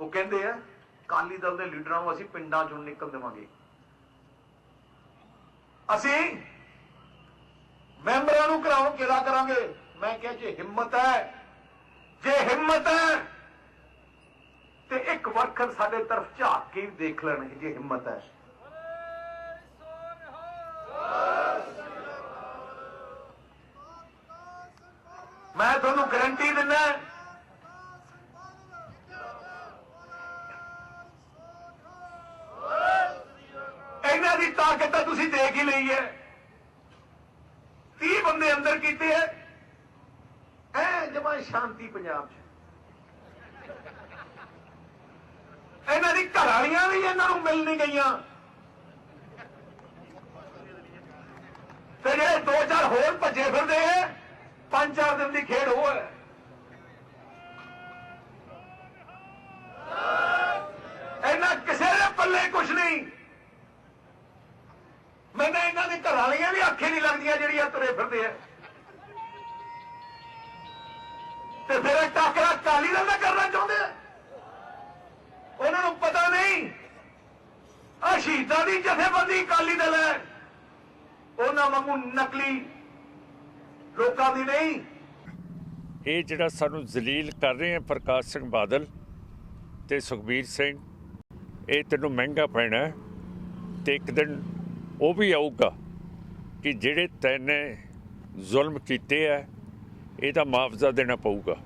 ਉਹ ਕਹਿੰਦੇ ਆ ਕਾਲੀ ਦਲ ਦੇ ਲੀਡਰਾਂ ਨੂੰ ਅਸੀਂ ਪਿੰਡਾਂ ਚੋਂ ਨਿਕਲ ਦੇਵਾਂਗੇ। ਅਸੀਂ ਮੈਂਬਰਾਂ ਨੂੰ ਘਰਾਓ ਕਿਹੜਾ ਕਰਾਂਗੇ। ਮੈਂ ਕਿਹਾ, ਜੇ ਹਿੰਮਤ ਹੈ, ਜੇ ਹਿੰਮਤ ਹੈ, ਤੇ ਇੱਕ ਵਰਖਰ ਸਾਡੇ ਤਰਫ ਝਾਕ ਕੇ ਵੀ ਦੇਖ ਲੈਣ ਜੇ ਹਿੰਮਤ ਹੈ। ਮੈਂ ਤੁਹਾਨੂੰ ਗਰੰਟੀ ਦਿੰਦਾ ਦੀ ਤਾਕਤ ਤਾਂ ਤੁਸੀਂ ਦੇਖ ਹੀ ਲਈ ਹੈ। 30 ਬੰਦੇ ਅੰਦਰ ਕੀਤੇ ਐ ਐ ਜਮਾ ਸ਼ਾਂਤੀ ਪੰਜਾਬ 'ਚ। ਇਹਨਾਂ ਦੀ ਘਰ ਵਾਲੀਆਂ ਵੀ ਇਹਨਾਂ ਨੂੰ ਮਿਲ ਨਹੀਂ ਗਈਆਂ। ਤੇ ਜਿਹੜੇ ਦੋ ਚਾਰ ਹੋਰ ਭੱਜੇ ਫਿਰਦੇ ਐ ਪੰਜ ਚਾਰ ਦਿਨ ਦੀ ਖੇਡ ਹੋ ਹੈ। ਇਹਨਾਂ ਕਿਸੇ ਦੇ ਪੱਲੇ ਕੁਝ ਨਹੀਂ। ਦੇ ਘਰ ਵਾਲੀਆਂ ਵੀ ਅੱਖੇ ਨਹੀਂ ਲੱਗਦੀਆਂ ਜਿਹੜੀਆਂ ਤੁਰੇ ਫਿਰਦੇ ਆ। ਤੇ ਫਿਰ ਟਾਕਰਾ ਕਾਲੀ ਦਾ ਕਰਨਾ ਚਾਹੁੰਦੇ ਆ? ਉਹਨਾਂ ਨੂੰ ਪਤਾ ਨਹੀਂ ਆ ਸ਼ਹੀਦਾਂ ਦੀ ਜਥੇਬੰਦੀ ਕਾਲੀ ਦਲ ਹੈ। ਉਹਨਾਂ ਵਾਂਗੂ ਨਕਲੀ ਲੋਕਾਂ ਦੀ ਨਹੀਂ। ਇਹ ਜਿਹੜਾ ਸਾਨੂੰ ਜ਼ਲੀਲ ਕਰ ਰਹੇ ਆ ਪ੍ਰਕਾਸ਼ ਸਿੰਘ ਬਾਦਲ ਤੇ ਸੁਖਬੀਰ ਸਿੰਘ, ਇਹ ਤੈਨੂੰ ਮਹਿੰਗਾ ਪੈਣਾ ਤੇ ਇੱਕ ਦਿਨ ਉਹ ਵੀ ਆਊਗਾ ਕਿ ਜਿਹੜੇ ਤੈਨੇ ਜ਼ੁਲਮ ਕੀਤੇ ਆ ਇਹਦਾ ਮੁਆਵਜ਼ਾ ਦੇਣਾ ਪਊਗਾ।